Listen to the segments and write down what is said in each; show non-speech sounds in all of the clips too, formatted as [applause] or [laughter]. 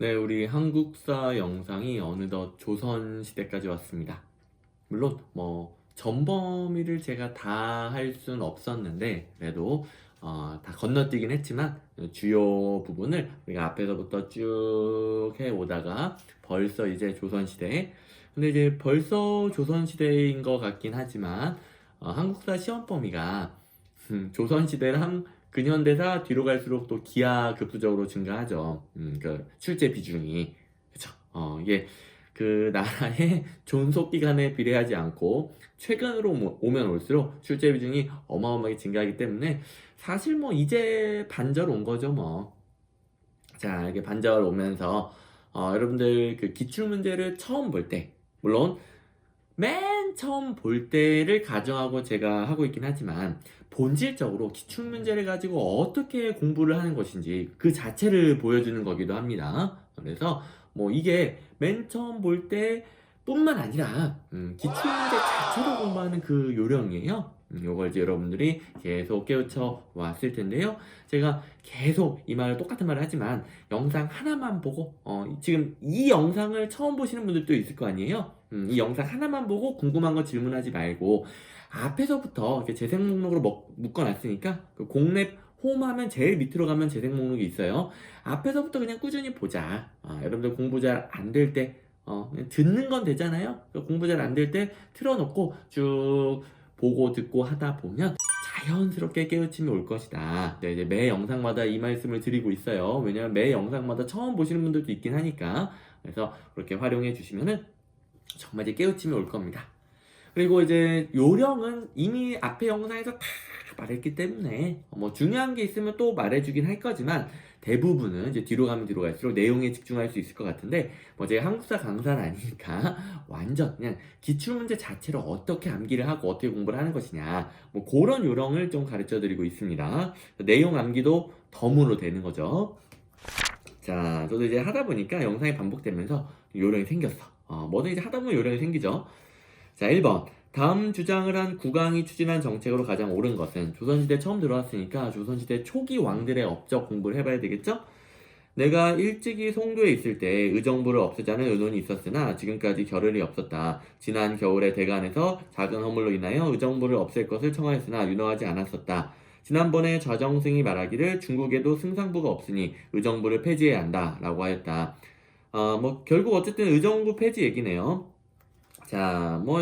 네, 우리 한국사 영상이 어느덧 조선 시대까지 왔습니다. 물론 뭐 전범위를 제가 다 할 수는 없었는데 그래도 어, 다 건너뛰긴 했지만 주요 부분을 우리가 앞에서부터 쭉 해오다가 벌써 이제 조선 시대 근데 이제 벌써 조선 시대인 것 같긴 하지만 어, 한국사 시험 범위가 음, 조선 시대랑 근현대사 뒤로 갈수록 또 기하 급수적으로 증가하죠. 음, 그 출제 비중이 그쵸? 어, 이게 그 나라의 [laughs] 존속 기간에 비례하지 않고 최근으로 모- 오면 올수록 출제 비중이 어마어마하게 증가하기 때문에 사실 뭐 이제 반절 온 거죠 뭐. 자 이렇게 반절 오면서 어, 여러분들 그 기출 문제를 처음 볼 때 물론 맨 처음 볼 때를 가정하고 제가 하고 있긴 하지만 본질적으로 기출 문제를 가지고 어떻게 공부를 하는 것인지 그 자체를 보여주는 거기도 합니다. 그래서 뭐 이게 맨 처음 볼 때 뿐만 아니라 음, 기출 문제 자체로 공부하는 그 요령이에요. 음, 요걸 이제 여러분들이 계속 깨우쳐 왔을 텐데요. 제가 계속 이 말을 똑같은 말을 하지만 영상 하나만 보고 어, 지금 이 영상을 처음 보시는 분들도 있을 거 아니에요. 음, 이 영상 하나만 보고 궁금한 거 질문하지 말고 앞에서부터 이렇게 재생 목록으로 먹- 묶어놨으니까 그 공랩 홈하면 제일 밑으로 가면 재생 목록이 있어요. 앞에서부터 그냥 꾸준히 보자. 아, 여러분들 공부 잘 안 될 때, 어, 듣는 건 되잖아요. 그 공부 잘 안 될 때 틀어놓고 쭉 보고 듣고 하다 보면 자연스럽게 깨우침이 올 것이다. 네, 이제 매 영상마다 이 말씀을 드리고 있어요. 왜냐면 매 영상마다 처음 보시는 분들도 있긴 하니까. 그래서 그렇게 활용해 주시면은 정말 이제 깨우침이 올 겁니다. 그리고 이제 요령은 이미 앞에 영상에서 다 말했기 때문에 뭐 중요한 게 있으면 또 말해주긴 할 거지만 대부분은 이제 뒤로 가면 뒤로 갈수록 내용에 집중할 수 있을 것 같은데 뭐 제가 한국사 강사는 아니니까 [laughs] 완전 그냥 기출문제 자체를 어떻게 암기를 하고 어떻게 공부를 하는 것이냐. 뭐 그런 요령을 좀 가르쳐 드리고 있습니다. 내용 암기도 덤으로 되는 거죠. 자 저도 이제 하다 보니까 영상이 반복되면서 요령이 생겼어 어, 뭐든 이제 하다 보면 요령이 생기죠 자 1번 다음 주장을 한 국왕이 추진한 정책으로 가장 옳은 것은 조선시대 처음 들어왔으니까 조선시대 초기 왕들의 업적 공부를 해봐야 되겠죠? 내가 일찍이 송도에 있을 때 의정부를 없애자는 의논이 있었으나 지금까지 결의이 없었다. 지난 겨울에 대간에서 작은 허물로 인하여 의정부를 없앨 것을 청하였으나 윤허하지 않았었다. 지난번에 좌정승이 말하기를 중국에도 승상부가 없으니 의정부를 폐지해야 한다. 라고 하였다. 어, 뭐, 결국 어쨌든 의정부 폐지 얘기네요. 자, 뭐,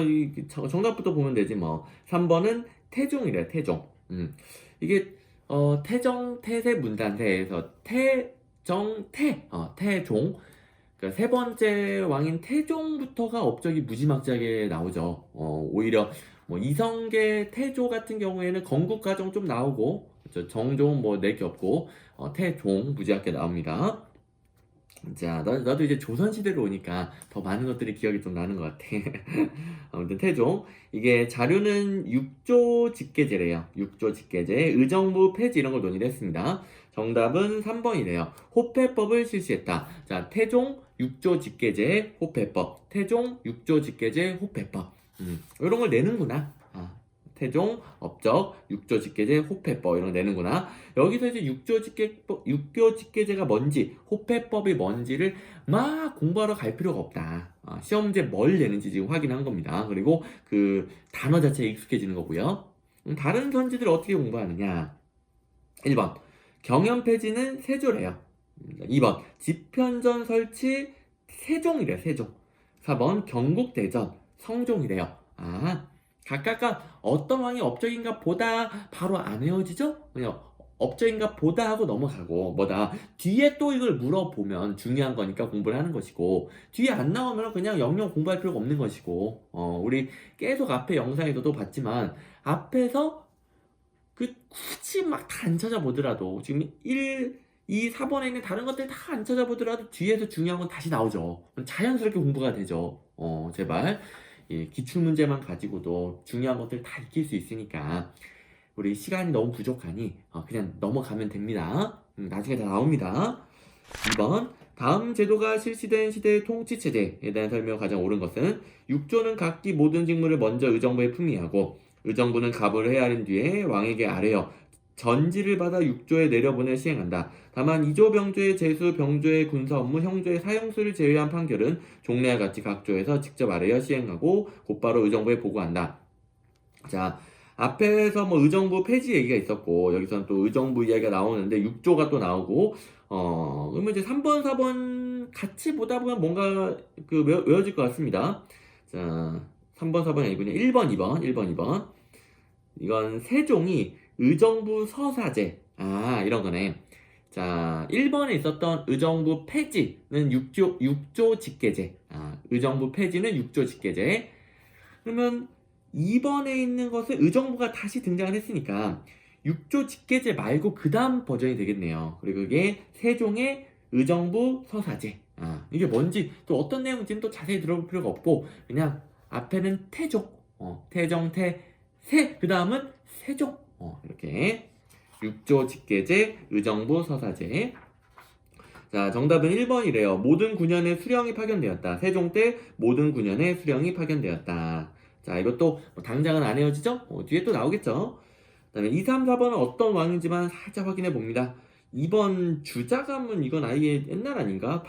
정답부터 보면 되지, 뭐. 3번은 태종이래, 태종. 음. 이게, 어, 태정, 태세 문단세에서 태정, 태, 어, 태종. 그러니까 세 번째 왕인 태종부터가 업적이 무지막지하게 나오죠. 어, 오히려, 뭐, 이성계, 태조 같은 경우에는 건국 가정 좀 나오고, 그쵸, 정종 뭐, 낼게 없고, 어, 태종 무지하게 나옵니다. 자, 나, 나도 이제 조선시대로 오니까 더 많은 것들이 기억이 좀 나는 것 같아. [laughs] 아무튼 태종. 이게 자료는 6조 직계제래요. 6조 직계제. 의정부 폐지 이런 걸 논의를 했습니다. 정답은 3번이래요. 호패법을 실시했다. 자, 태종 6조 직계제 호패법. 태종 6조 직계제 호패법. 음, 이런 걸 내는구나. 아, 태종, 업적, 6조 직계제, 호패법 이런 거 내는구나. 여기서 이제 6조 직계법, 6조 직계제가 뭔지, 호패법이 뭔지를 막 공부하러 갈 필요가 없다. 아, 시험 문제 뭘 내는지 지금 확인한 겁니다. 그리고 그 단어 자체에 익숙해지는 거고요. 다른 선지들 어떻게 공부하느냐? 1번 경연 폐지는 세조래요. 2번 집현전 설치 세종이래요. 세종. 4번 경국대전 성종이래요. 아 각각가 어떤 왕이 업적인가 보다 바로 안 외워지죠? 그냥 업적인가 보다 하고 넘어가고 뭐다 뒤에 또 이걸 물어보면 중요한 거니까 공부를 하는 것이고 뒤에 안 나오면 그냥 영영 공부할 필요가 없는 것이고 어, 우리 계속 앞에 영상에서도 봤지만 앞에서 그 굳이 막 다 안 찾아보더라도 지금 1, 2, 4번에 있는 다른 것들 다 안 찾아보더라도 뒤에서 중요한 건 다시 나오죠. 자연스럽게 공부가 되죠. 어, 제발. 예, 기출 문제만 가지고도 중요한 것들 다 익힐 수 있으니까 우리 시간이 너무 부족하니 어, 그냥 넘어가면 됩니다. 음, 나중에 다 나옵니다. 2번 다음 제도가 실시된 시대의 통치 체제에 대한 설명을 가장 옳은 것은 6조는 각기 모든 직무를 먼저 의정부에 품위하고 의정부는 갑을 헤아린 뒤에 왕에게 아뢰어 전지를 받아 6조에 내려보내 시행한다. 다만 2조 병조의 제수, 병조의 군사 업무, 형조의 사형수를 제외한 판결은 종래와 같이 각 조에서 직접 아래여 시행하고 곧바로 의정부에 보고한다. 자, 앞에서 뭐 의정부 폐지 얘기가 있었고 여기서는 또 의정부 이야기가 나오는데 6조가 또 나오고 어 그러면 이제 3번, 4번 같이 보다 보면 뭔가 그 외워, 외워질 것 같습니다. 자, 3번, 4번이 아니군요. 1번, 2번, 1번, 2번. 이건 세종이 의정부 서사제 아 이런 거네. 자, 1번에 있었던 의정부 폐지는 6조, 6조 직계제. 아, 의정부 폐지는 6조 직계제. 그러면 2번에 있는 것은 의정부가 다시 등장을 했으니까 6조 직계제 말고 그 다음 버전이 되겠네요. 그리고 그게 세종의 의정부 서사제. 아, 이게 뭔지 또 어떤 내용인지는 또 자세히 들어볼 필요가 없고 그냥 앞에는 태종, 어, 태정, 태, 세, 그 다음은 세종. 어, 이렇게 6조 직계제, 의정부 서사제. 자, 정답은 1번이래요. 모든 군현에 수령이 파견되었다. 세종 때 모든 군현에 수령이 파견되었다. 자, 이것도 뭐 당장은 안 헤어지죠? 어, 뒤에 또 나오겠죠? 그 다음에 2, 3, 4번은 어떤 왕인지만 살짝 확인해 봅니다. 2번 주자감은 이건 아예 옛날 아닌가?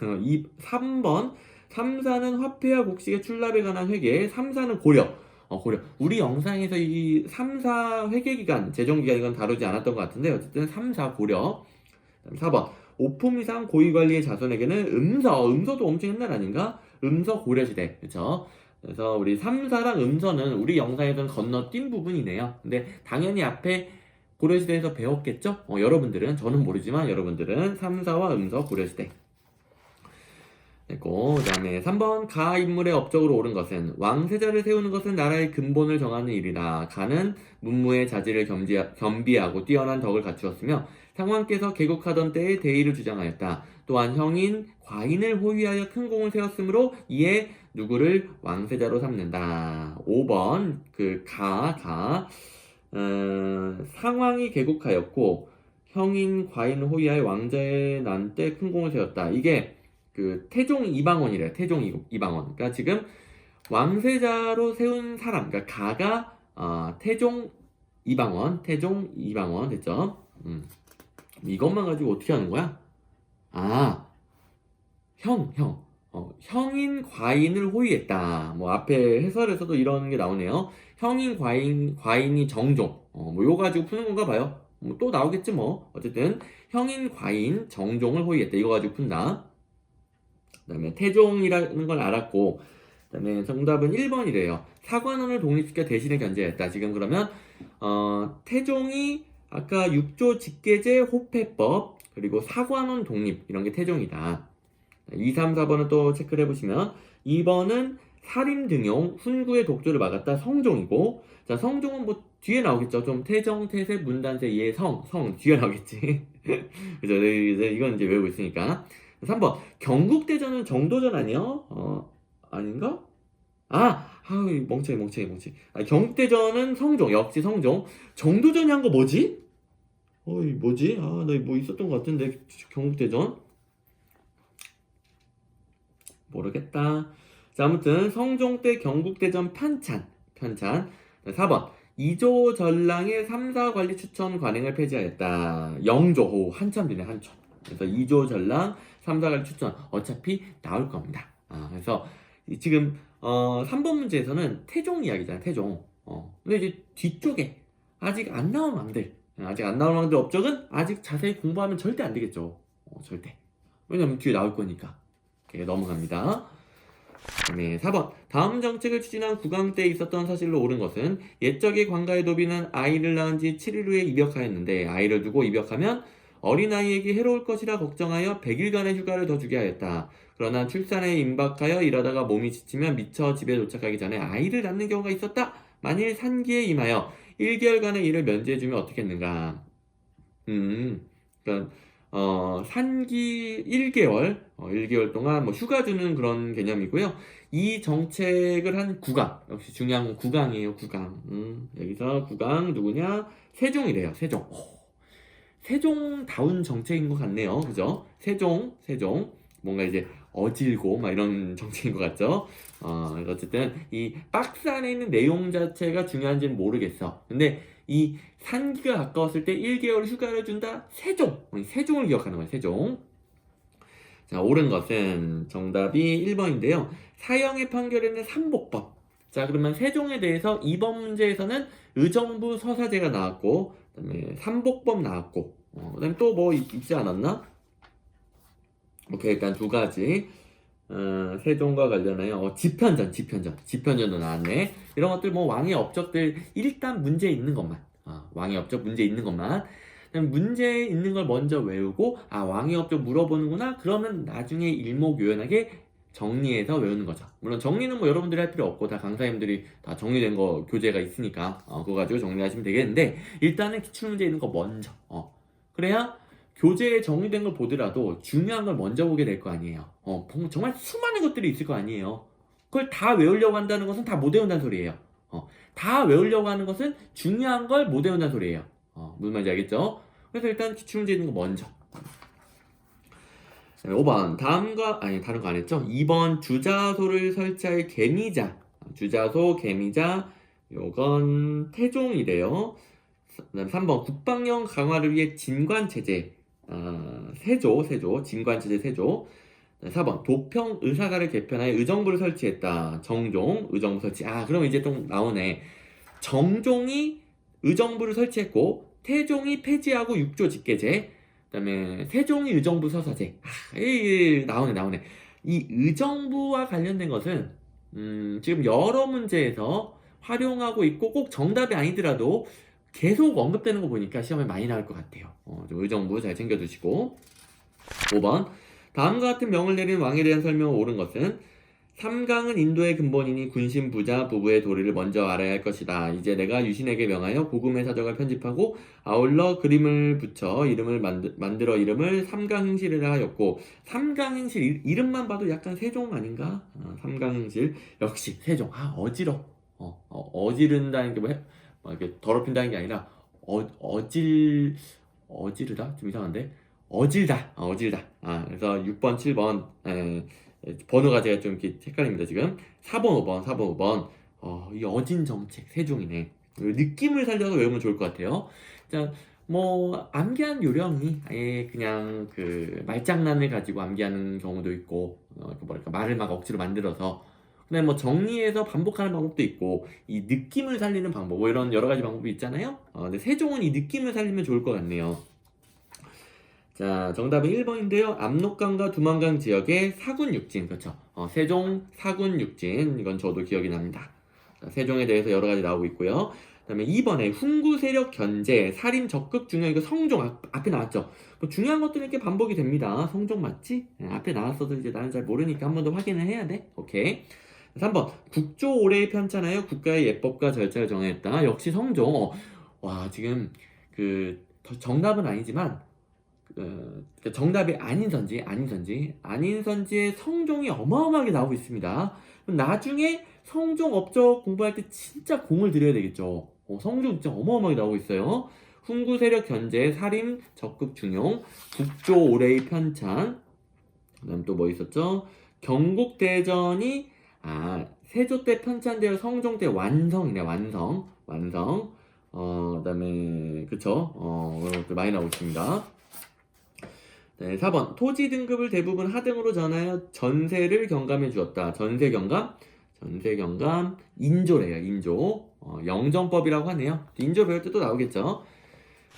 2, 3번 3, 4는 화폐와 곡식의 출납에 관한 회계 3, 4는 고려. 어, 고려. 우리 영상에서 이 3, 4 회계 기간, 재정 기간 이건 다루지 않았던 것 같은데 어쨌든 3, 4 고려. 그다음에 4번 오품 이상 고위 관리의 자손에게는 음서, 음서도 엄청 옛날 아닌가? 음서 고려시대. 그렇죠? 그래서 우리 3, 4랑 음서는 우리 영상에서는 건너뛴 부분이네요. 근데 당연히 앞에 고려시대에서 배웠겠죠? 어, 여러분들은 저는 모르지만 여러분들은 3, 4와 음서 고려시대. 됐고 그 다음에 3번 가 인물의 업적으로 옳은 것은 왕세자를 세우는 것은 나라의 근본을 정하는 일이다. 가는 문무의 자질을 겸지, 겸비하고 뛰어난 덕을 갖추었으며 상왕께서 개국하던 때의 대의를 주장하였다. 또한 형인 과인을 호위하여 큰 공을 세웠으므로 이에 누구를 왕세자로 삼는다. 5번 그 가 가. 어, 상왕이 개국하였고 형인 과인을 호위하여 왕자의 난 때 큰 공을 세웠다. 이게 그 태종 이방원이래. 태종 이- 이방원. 그러니까 지금 왕세자로 세운 사람, 그러니까 가가 어, 태종 이방원, 태종 이방원 됐죠? 음. 이것만 가지고 어떻게 하는 거야? 아, 형, 형. 어, 형인 과인을 호위했다. 뭐 앞에 해설에서도 이런 게 나오네요. 형인 과인 과인이 정종. 어, 뭐 이거 가지고 푸는 건가 봐요. 뭐 또 나오겠지 뭐. 어쨌든 형인 과인 정종을 호위했다. 이거 가지고 푼다. 그다음에 태종이라는 걸 알았고 그다음에 정답은 1번이래요. 사관원을 독립시켜 대신에 견제했다. 지금 그러면 어, 태종이 아까 6조 직계제 호패법 그리고 사관원 독립 이런 게 태종이다. 2, 3, 4번은 또 체크를 해보시면 2번은 살인 등용 훈구의 독조를 막았다 성종이고 자 성종은 뭐 뒤에 나오겠죠 좀 태정 태세 문단세 예성 성 뒤에 나오겠지 [laughs] 그죠 네, 이제 이건 이제 외우고 있으니까 3번 경국대전은 정도전 아니요 어 아닌가 아 아우 멍청이 멍청이 멍청이 아, 경국대전은 성종 역시 성종 정도전이 한 거 뭐지 어이 뭐지 아 나 뭐 있었던 것 같은데 경국대전 모르겠다. 자, 아무튼 성종 때 경국대전 편찬, 편찬. 4번. 이조 전랑의 3사 관리 추천 관행을 폐지하였다. 영조, 오, 한참 되네, 한참. 그래서 이조 전랑 3사 관리 추천 어차피 나올 겁니다. 아, 그래서 이- 지금 어, 3번 문제에서는 태종 이야기잖아, 태종. 어. 근데 이제 뒤쪽에 아직 안 나온 왕들, 아직 안 나온 왕들 업적은 아직 자세히 공부하면 절대 안 되겠죠. 어, 절대. 왜냐면 뒤에 나올 거니까. 이렇게 넘어갑니다. 네, 4번. 다음 정책을 추진한 구강 때 있었던 사실로 옳은 것은 옛적의 관가의 도비는 아이를 낳은 지 7일 후에 입역하였는데 아이를 두고 입역하면 어린아이에게 해로울 것이라 걱정하여 100일간의 휴가를 더 주게 하였다. 그러나 출산에 임박하여 일하다가 몸이 지치면 미처 집에 도착하기 전에 아이를 낳는 경우가 있었다. 만일 산기에 임하여 1개월간의 일을 면제해주면 어떻겠는가? 음, 그러니까 어, 산기 1개월, 어, 1개월 동안 뭐 휴가 주는 그런 개념이고요. 이 정책을 한 구강, 역시 중요한 건 구강이에요, 구강. 음, 여기서 구강 누구냐? 세종이래요, 세종. 오, 세종다운 정책인 것 같네요, 그죠? 세종, 세종. 뭔가 이제 어질고 막 이런 [laughs] 정책인 것 같죠? 어, 어쨌든 이 박스 안에 있는 내용 자체가 중요한지는 모르겠어. 근데 이 산기가 가까웠을 때 1개월 휴가를 준다. 세종. 세종을 기억하는 거예요. 세종. 자, 옳은 것은 정답이 1번인데요. 사형의 판결에는 삼복법. 자, 그러면 세종에 대해서 이번 문제에서는 의정부 서사제가 나왔고, 그다음에 삼복법 나왔고, 어, 그다음에 또 뭐 있지 않았나? 오케이, 일단 두 가지. 어, 세종과 관련하여 어, 지편전, 지편전, 지편전도 나왔네. 이런 것들 뭐 왕의 업적들 일단 문제 있는 것만, 아, 왕의 업적 문제 있는 것만. 문제 있는 걸 먼저 외우고 아 왕의 업적 물어보는구나. 그러면 나중에 일목요연하게 정리해서 외우는 거죠. 물론 정리는 뭐 여러분들이 할 필요 없고 다 강사님들이 다 정리된 거 교재가 있으니까 어, 그거 가지고 정리하시면 되겠는데 일단은 기출 문제 있는 거 먼저. 어. 그래야 교재에 정리된 걸 보더라도 중요한 걸 먼저 보게 될 거 아니에요. 어, 봉- 정말 수많은 것들이 있을 거 아니에요. 그걸 다 외우려고 한다는 것은 다 못 외운다는 소리예요. 어, 다 외우려고 하는 것은 중요한 걸 못 외운다는 소리예요. 어, 무슨 말인지 알겠죠? 그래서 일단 기출 문제 있는 거 먼저. 네, 5번 다음과 아니 다른 거 안 했죠? 2번 주자소를 설치할 개미자 주자소 개미자 요건 태종이래요. 그다음 3번 국방령 강화를 위해 진관 체제 아, 세조 세조 진관 체제 세조 4번 도평 의사가를 개편하여 의정부를 설치했다. 정종 의정부 설치. 아 그럼 이제 좀 나오네. 정종이 의정부를 설치했고 태종이 폐지하고 육조 직계제 그다음에 세종이 의정부 서사제. 아, 이 나오네 나오네. 이 의정부와 관련된 것은 음, 지금 여러 문제에서 활용하고 있고 꼭 정답이 아니더라도 계속 언급되는 거 보니까 시험에 많이 나올 것 같아요. 어, 좀 의정부 잘 챙겨두시고 5번 다음과 같은 명을 내린 왕에 대한 설명을 옳은 것은 삼강은 인도의 근본이니 군신 부자 부부의 도리를 먼저 알아야 할 것이다. 이제 내가 유신에게 명하여 고금의 사적을 편집하고 아울러 그림을 붙여 이름을 만드, 만들어 이름을 삼강행실이라 하였고 삼강행실 이- 이름만 봐도 약간 세종 아닌가? 어, 삼강행실 역시 세종. 아 어지러. 어, 어 어 지른다는 게뭐 이렇게 더럽힌다는 게 아니라 어 어질 어지르다 좀 이상한데 어질다 어, 어질다. 아 그래서 6번 7번 에, 번호가 제가 좀 이렇게 헷갈립니다 지금. 4번 5번 4번 5번. 어, 이 어진 정책 세종이네. 느낌을 살려서 외우면 좋을 것 같아요. 자, 뭐 암기한 요령이 아예 그냥 그 말장난을 가지고 암기하는 경우도 있고 어, 그 뭐랄까 말을 막 억지로 만들어서. 그다음에 뭐 정리해서 반복하는 방법도 있고 이 느낌을 살리는 방법 뭐 이런 여러 가지 방법이 있잖아요. 어, 근데 세종은 이 느낌을 살리면 좋을 것 같네요 자, 정답은 1번인데요. 압록강과 두만강 지역의 사군 육진, 그렇죠. 어, 세종 사군 육진, 이건 저도 기억이 납니다. 자, 세종에 대해서 여러 가지 나오고 있고요. 그 다음에 2번에 훈구 세력 견제, 살인 적극 중요, 이거 성종 앞, 앞에 나왔죠. 뭐 중요한 것들은 이렇게 반복이 됩니다. 성종 맞지? 네, 앞에 나왔어도 이제 나는 잘 모르니까 한 번 더 확인을 해야 돼. 오케이. 3번 국조 올해의 편찬하여 국가의 예법과 절차를 정했다. 역시 성종. 어, 와 지금 그 정답은 아니지만 어, 정답이 아닌 선지, 아닌 선지, 아닌 선지의 성종이 어마어마하게 나오고 있습니다. 나중에 성종 업적 공부할 때 진짜 공을 들여야 되겠죠. 어, 성종 진짜 어마어마하게 나오고 있어요. 훈구 세력 견제, 살인, 적극 중용, 국조 올해의 편찬, 그다음 또 뭐 있었죠? 경국 대전이 아 세조 때 편찬되어 성종 때 완성이네 완성, 완성. 어 그다음에 그쵸? 어 그런 것들 많이 나오고 있습니다. 네, 4번. 토지 등급을 대부분 하등으로 전하여 전세를 경감해 주었다. 전세 경감? 전세 경감, 인조래요, 인조. 어, 영정법이라고 하네요. 인조 배울 때 또 나오겠죠.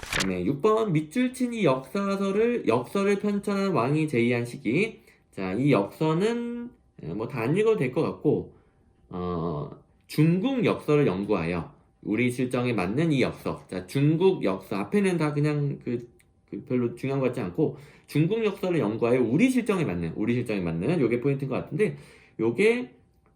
그 다음에 6번. 밑줄 친이 역사서를, 역서를 편찬한 왕이 제의한 시기. 자, 이 역서는 뭐 다 안 읽어도 될 것 같고, 어, 중국 역서를 연구하여 우리 실정에 맞는 이 역서. 자, 중국 역서. 앞에는 다 그냥 그, 그 별로 중요한 것 같지 않고, 중국 역사를 연구하여 우리 실정에 맞는 우리 실정에 맞는 요게 포인트인 것 같은데 요게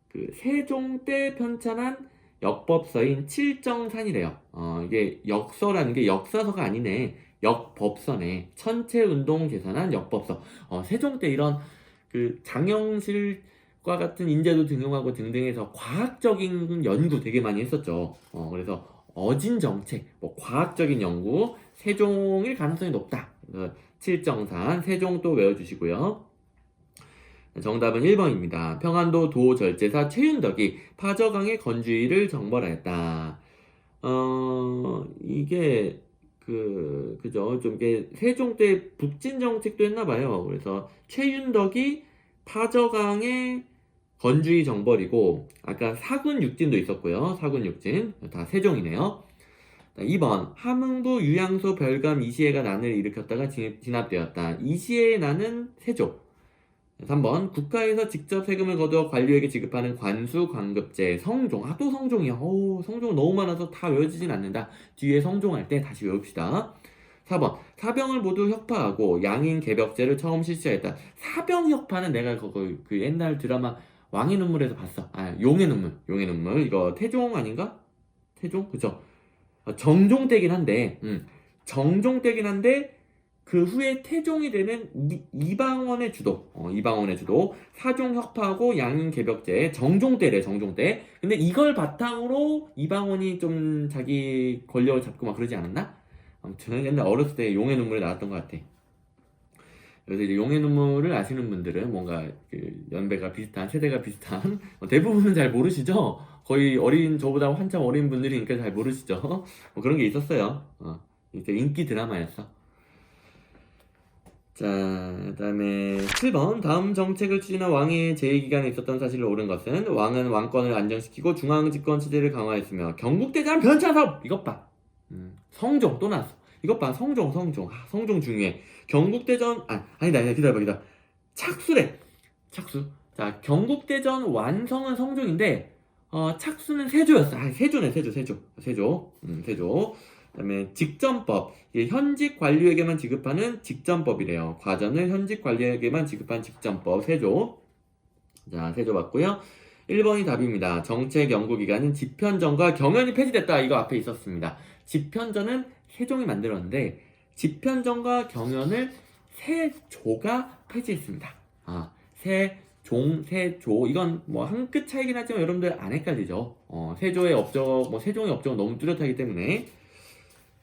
그 세종 때 편찬한 역법서인 칠정산이래요. 어 이게 역서라는 게 역사서가 아니네. 역법서네. 천체운동 재산한 역법서. 어 세종 때 이런 그 장영실과 같은 인재도 등용하고 등등해서 과학적인 연구 되게 많이 했었죠. 어 그래서 어진 정책, 뭐 과학적인 연구, 세종일 가능성이 높다. 그래서 칠정산, 세종도 외워주시고요. 정답은 1번입니다. 평안도 도절제사 최윤덕이 파저강의 건주의를 정벌하였다. 어, 이게, 그, 그죠. 좀, 이게, 세종 때 북진 정책도 했나 봐요. 그래서, 최윤덕이 타저강의 건주의 정벌이고, 아까 사군 육진도 있었고요. 사군 육진. 다 세종이네요. 2번, 함흥부 유양소 별감 이시해가 난을 일으켰다가 진- 진압되었다. 이시해의 난은 세종. 3번, 국가에서 직접 세금을 거두어 관료에게 지급하는 관수, 관급제, 성종. 아, 또 성종이야. 어우, 성종 너무 많아서 다 외워지진 않는다. 뒤에 성종할 때 다시 외웁시다. 4번, 사병을 모두 혁파하고 양인 개벽제를 처음 실시하였다. 사병 혁파는 내가 그거 그 옛날 드라마 왕의 눈물에서 봤어. 아, 용의 눈물. 용의 눈물. 이거 태종 아닌가? 태종? 그죠? 어, 정종 때긴 한데, 음, 정종 때긴 한데, 그 후에 태종이 되는 이, 이방원의 주도, 어, 이방원의 주도, 사종 혁파하고 양인 개벽제, 정종 때래, 정종 때. 근데 이걸 바탕으로 이방원이 좀 자기 권력을 잡고 막 그러지 않았나? 아무튼 옛날 어렸을 때 용의 눈물이 나왔던 것 같아. 그래서 이제 용의 눈물을 아시는 분들은 뭔가 그 연배가 비슷한, 세대가 비슷한, 어, 대부분은 잘 모르시죠? 거의 어린, 저보다 한참 어린 분들이니까 잘 모르시죠? [laughs] 뭐 그런 게 있었어요. 어, 이제 인기 드라마였어. 자, 그 다음에 7번. 다음 정책을 추진한 왕의 제위기간에 있었던 사실을 옳은 것은 왕은 왕권을 안정시키고 중앙 집권 체제를 강화했으며 경국대장 변차사업! 이것 봐. 음, 성종 또 나왔어. 이것 봐. 성종, 성종. 아, 성종 중요해. 경국대전, 아, 아니다, 아니다. 기다려봐, 기다려. 착수래. 착수. 자, 경국대전 완성은 성종인데, 어, 착수는 세조였어. 아, 세조네, 세조, 세조. 세조. 음, 세조. 그 다음에 직전법. 이게 현직 관료에게만 지급하는 직전법이래요. 과전을 현직 관료에게만 지급한 직전법. 세조. 자, 세조 맞고요. 1번이 답입니다. 정책 연구 기간은 집현전과 경연이 폐지됐다. 이거 앞에 있었습니다. 집현전은 세종이 만들었는데 집현전과 경연을 세조가 폐지했습니다. 아, 세 종, 세조. 이건 뭐 한 끗 차이긴 하지만 여러분들 안 헷갈리죠. 어, 세조의 업적, 뭐 세종의 업적은 너무 뚜렷하기 때문에.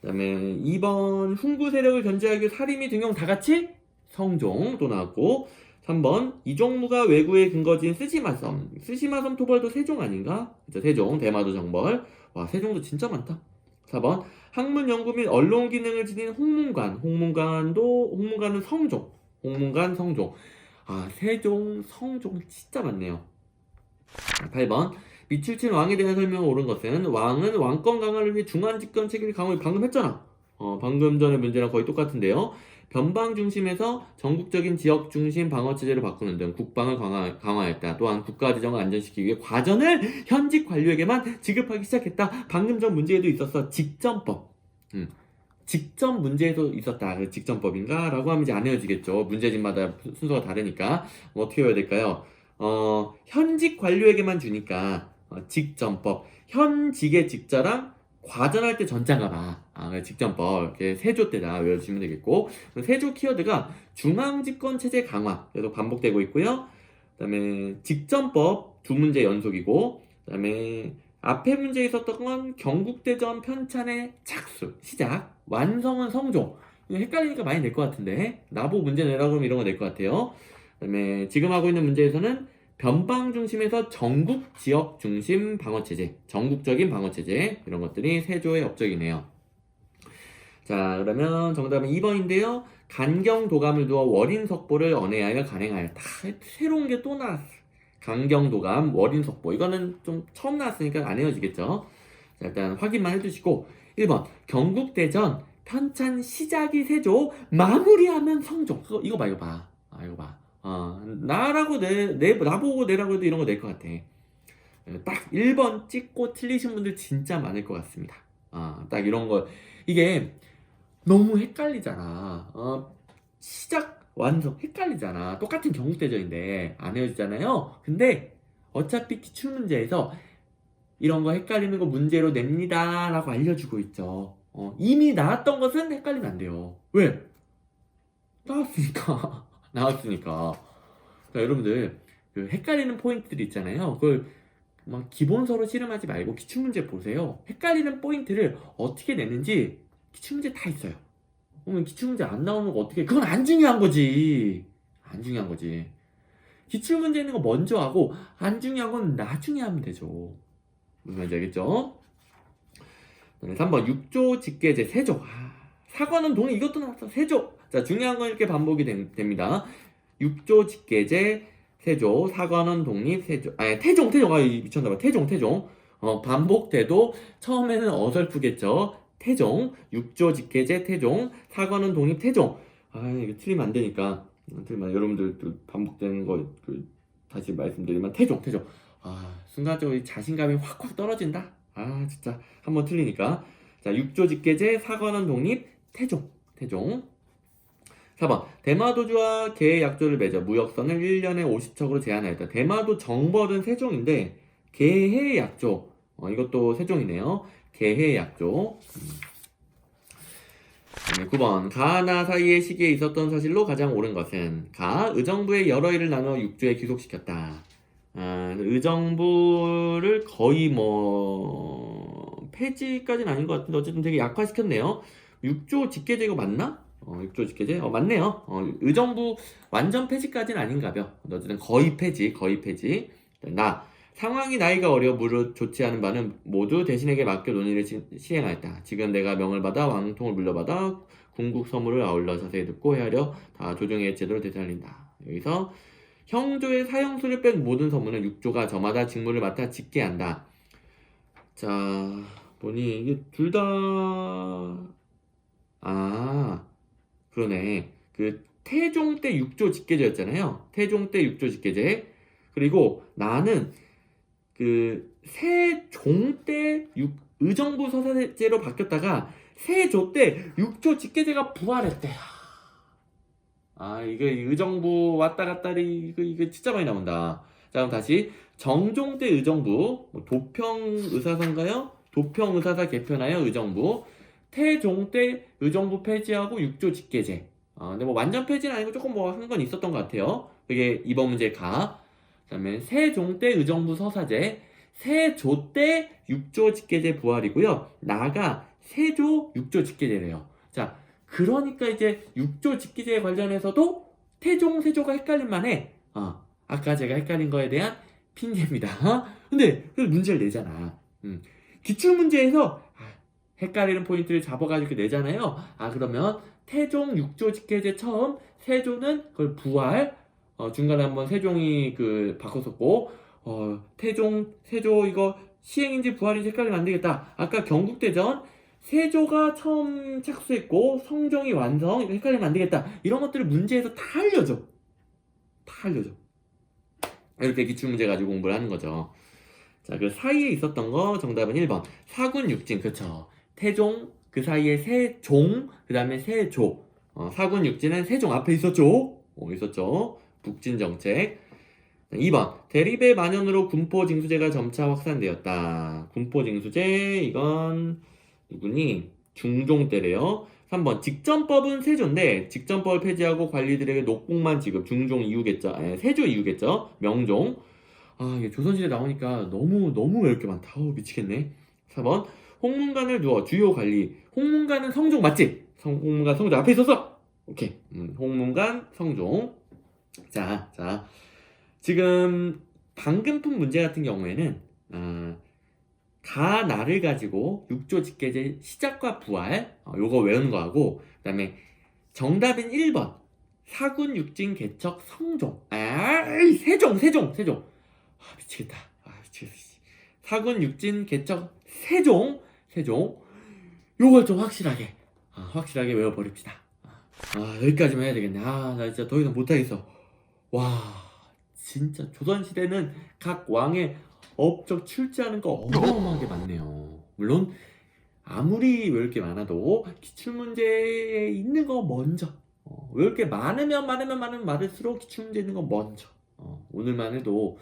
그 다음에 2번 훈구 세력을 견제하기 위해 사림이 등용 다 같이 성종 또 나왔고 3번 이종무가 외구의 근거지인 스시마섬. 스시마섬 토벌도 세종 아닌가? 그죠. 세종 대마도 정벌. 와 세종도 진짜 많다. 4번 학문 연구 및 언론 기능을 지닌 홍문관. 홍문관도 홍문관은 성종. 홍문관 성종 아 세종 성종 진짜 많네요 8번 미칠친 왕에 대한 설명을 옳은 것은 왕은 왕권 강화를 위해 중앙 집권 체계를 강화해 방금 했잖아. 어, 방금 전의 문제랑 거의 똑같은데요. 변방 중심에서 전국적인 지역 중심 방어 체제를 바꾸는 등 국방을 강화, 강화했다. 또한 국가 재정을 안전시키기 위해 과전을 현직 관료에게만 지급하기 시작했다. 방금 전 문제에도 있었어. 직전법. 음. 직전 문제에도 있었다. 그 직전법인가? 라고 하면 이제 안 헤어지겠죠. 문제집마다 순서가 다르니까. 뭐 어떻게 해야 될까요? 어, 현직 관료에게만 주니까 어, 직전법 현직의 직자랑 과전할 때 전자가 봐. 아, 직전법 이렇게 세조 때다 외워주시면 되겠고 세조 키워드가 중앙집권 체제 강화 계속 반복되고 있고요. 그 다음에 직전법 두 문제 연속이고 그 다음에 앞에 문제에 있었던 건 경국대전 편찬의 착수 시작 완성은 성종 헷갈리니까 많이 낼 것 같은데 나보 문제 내라 그러면 이런 거 낼 것 같아요. 그 다음에 지금 하고 있는 문제에서는 변방 중심에서 전국 지역 중심 방어 체제, 전국적인 방어 체제 이런 것들이 세조의 업적이네요. 자, 그러면 정답은 2번인데요. 간경 도감을 두어 월인 석보를 언해하여 간행하였다. 새로운 게 또 나왔어. 간경 도감, 월인 석보. 이거는 좀 처음 나왔으니까 안 헤어지겠죠. 자, 일단 확인만 해주시고 1번 경국대전 편찬 시작이 세조 마무리하면 성종. 그거 이거 봐 이거 봐. 아 이거 봐. 어, 나라고 내, 내, 나보고 내라고 해도 이런 거 낼 것 같아. 딱 1번 찍고 틀리신 분들 진짜 많을 것 같습니다. 아, 딱 이런 거. 이게 너무 헷갈리잖아. 어, 시작, 완성, 헷갈리잖아. 똑같은 경국대전인데 안 헤어지잖아요. 근데 어차피 기출 문제에서 이런 거 헷갈리는 거 문제로 냅니다. 라고 알려주고 있죠. 어, 이미 나왔던 것은 헷갈리면 안 돼요. 왜? 나왔으니까. [laughs] 나왔으니까. 자, 여러분들, 그 헷갈리는 포인트들이 있잖아요. 그걸 막 기본 서로 씨름하지 말고 기출문제 보세요. 헷갈리는 포인트를 어떻게 내는지 기출문제 다 있어요. 그러면 기출문제 안 나오는 거 어떻게, 그건 안 중요한 거지. 안 중요한 거지. 기출문제 있는 거 먼저 하고, 안 중요한 건 나중에 하면 되죠. 무슨 말인지 알겠죠? 그다음에 3번 육조 직계제 세조. 아, 사과는 동의 이것도 나왔어. 세조. 자, 중요한 건 이렇게 반복이 된- 됩니다. 육조 직계제 세조, 사과는 독립 세조. 아니, 태종, 태종. 아, 이 미쳤나 봐. 태종, 태종. 어, 반복돼도 처음에는 어설프겠죠. 태종, 육조 직계제 태종, 사과는 독립 태종. 아, 이거 틀리면 안 되니까. 틀리면 여러분들 또 반복되는 거 그, 다시 말씀드리면 태종, 태종. 아, 순간적으로 이 자신감이 확 확 떨어진다. 아, 진짜 한 번 틀리니까. 자, 육조 직계제, 사관원 독립, 태종, 태종. 4번. 대마도주와 계의 약조를 맺어 무역선을 1년에 50척으로 제한하였다. 대마도 정벌은 세종인데 계의 약조. 어, 이것도 세종이네요. 계의 약조. 네, 9번. 가나 사이의 시기에 있었던 사실로 가장 옳은 것은 가 의정부의 여러 일을 나눠 육조에 귀속시켰다. 아, 의정부를 거의 뭐 폐지까지는 아닌 것 같은데 어쨌든 되게 약화시켰네요. 육조 직계제 이거 맞나? 어, 육조 직계제? 어, 맞네요. 어, 의정부 완전 폐지까지는 아닌가 벼. 어쨌든 거의 폐지, 거의 폐지. 나 상황이 나이가 어려 무릇 좋지 않은 바는 모두 대신에게 맡겨 논의를 시, 시행하였다. 지금 내가 명을 받아 왕통을 물려받아 궁국 서무를 아울러 자세히 듣고 헤아려 다 조정의 제도를 되살린다. 여기서 형조의 사형수를 뺀 모든 서무는 육조가 저마다 직무를 맡아 짓게 한다. 자, 보니 이게 둘 다, 아, 그러네. 그 태종 때 육조 직계제였잖아요. 태종 때 육조 직계제. 그리고 나는 그 세종 때 육, 의정부 서사제로 바뀌었다가 세조 때 육조 직계제가 부활했대. 아, 이게 의정부 왔다 갔다리 이거 이거 진짜 많이 나온다. 자, 그럼 다시 정종 때 의정부 뭐 도평 의사사인가요? 도평 의사사 개편하여 의정부 태종 때 의정부 폐지하고 육조 직계제. 아, 근데 뭐 완전 폐지는 아니고 조금 뭐 한 건 있었던 것 같아요. 그게 이번 문제 가. 그다음에 세종 때 의정부 서사제, 세조 때 육조 직계제 부활이고요. 나가 세조 육조 직계제래요. 자, 그러니까 이제 육조 직계제 관련해서도 태종 세조가 헷갈린 만에 어, 아까 제가 헷갈린 거에 대한 핑계입니다. 어? [laughs] 근데 문제를 내잖아. 음. 기출 문제에서 아, 헷갈리는 포인트를 잡아가지고 내잖아요. 아 그러면 태종 육조 직계제 처음 세조는 그걸 부활 어, 중간에 한번 세종이 그 바꿨었고 어, 태종 세조 이거 시행인지 부활인지 헷갈리면 안 되겠다. 아까 경국대전 세조가 처음 착수했고 성종이 완성 이거 헷갈리면 안 되겠다. 이런 것들을 문제에서 다 알려줘. 다 알려줘. 이렇게 기출 문제 가지고 공부를 하는 거죠. 자, 그 사이에 있었던 거 정답은 1번. 사군 육진 그쵸. 태종 그 사이에 세종 그 다음에 세조. 어, 사군 육진은 세종 앞에 있었죠. 어, 있었죠. 북진 정책. 2번 대립의 만연으로 군포 징수제가 점차 확산되었다. 군포 징수제 이건 누구니? 중종 때래요. 3번 직전법은 세조인데 직전법을 폐지하고 관리들에게 녹공만 지급 중종 이후겠죠. 아니, 세조 이후겠죠. 명종. 아 이게 조선시대 나오니까 너무 너무 외울 게 많다. 어우, 미치겠네. 4번 홍문관을 두어 주요 관리. 홍문관은 성종 맞지? 성, 홍문관 성종 앞에 있었어. 오케이. 음, 홍문관 성종. 자, 자. 지금 방금 푼 문제 같은 경우에는 아, 가나를 가지고 육조 직계제 시작과 부활 어, 요거 외우는 거하고 그 다음에 정답인 1번 사군 육진 개척 성종. 아 세종 세종 세종. 아 미치겠다. 아 미치겠어 씨. 사군 육진 개척 세종 세종. 요걸 좀 확실하게 아, 확실하게 외워버립시다. 아 여기까지만 해야 되겠네. 아 나 진짜 더 이상 못하겠어 와 진짜 조선시대는 각 왕의 업적 출제하는 거 어마어마하게 많네요. 물론 아무리 외울 게 많아도 기출문제에 있는 거 먼저 어, 외울 게 많으면 많으면 많으면 많을수록 기출문제 있는 거 먼저 어, 오늘만 해도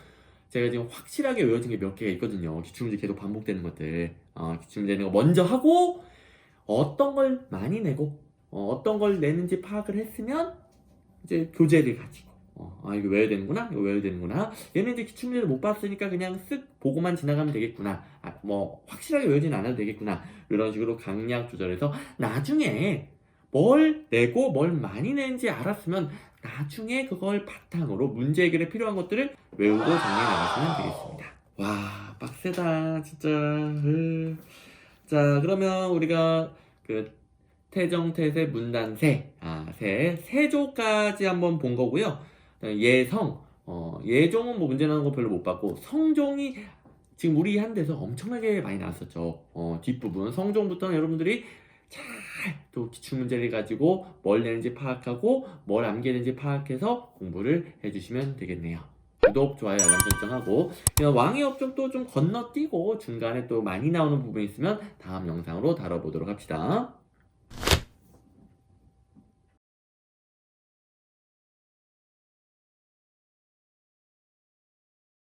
제가 지금 확실하게 외워진 게 몇 개가 있거든요. 기출문제 계속 반복되는 것들 어, 기출문제 있는 거 먼저 하고 어떤 걸 많이 내고 어, 어떤 걸 내는지 파악을 했으면 이제 교재를 가지고 어, 아 이거 외워야 되는구나 이거 외워야 되는구나. 얘는 이제 기출문제를 못 봤으니까 그냥 쓱 보고만 지나가면 되겠구나. 아, 뭐 확실하게 외우진 않아도 되겠구나. 이런 식으로 강약 조절해서 나중에 뭘 내고 뭘 많이 내는지 알았으면 나중에 그걸 바탕으로 문제 해결에 필요한 것들을 외우고 정리해 나가시면 되겠습니다. 와 빡세다 진짜. 으. 자, 그러면 우리가 그 태정태세 문단세, 아, 세, 세조까지 한번 본 거고요. 그다음에 예성, 어, 예종은 뭐 문제 나는 거 별로 못 봤고, 성종이 지금 우리 한 데서 엄청나게 많이 나왔었죠. 어, 뒷부분. 성종부터는 여러분들이 잘 또 기출문제를 가지고 뭘 내는지 파악하고 뭘 암기했는지 파악해서 공부를 해주시면 되겠네요. 구독, 좋아요, 알람 설정하고 왕의 업종 또좀 건너뛰고 중간에 또 많이 나오는 부분이 있으면 다음 영상으로 다뤄보도록 합시다.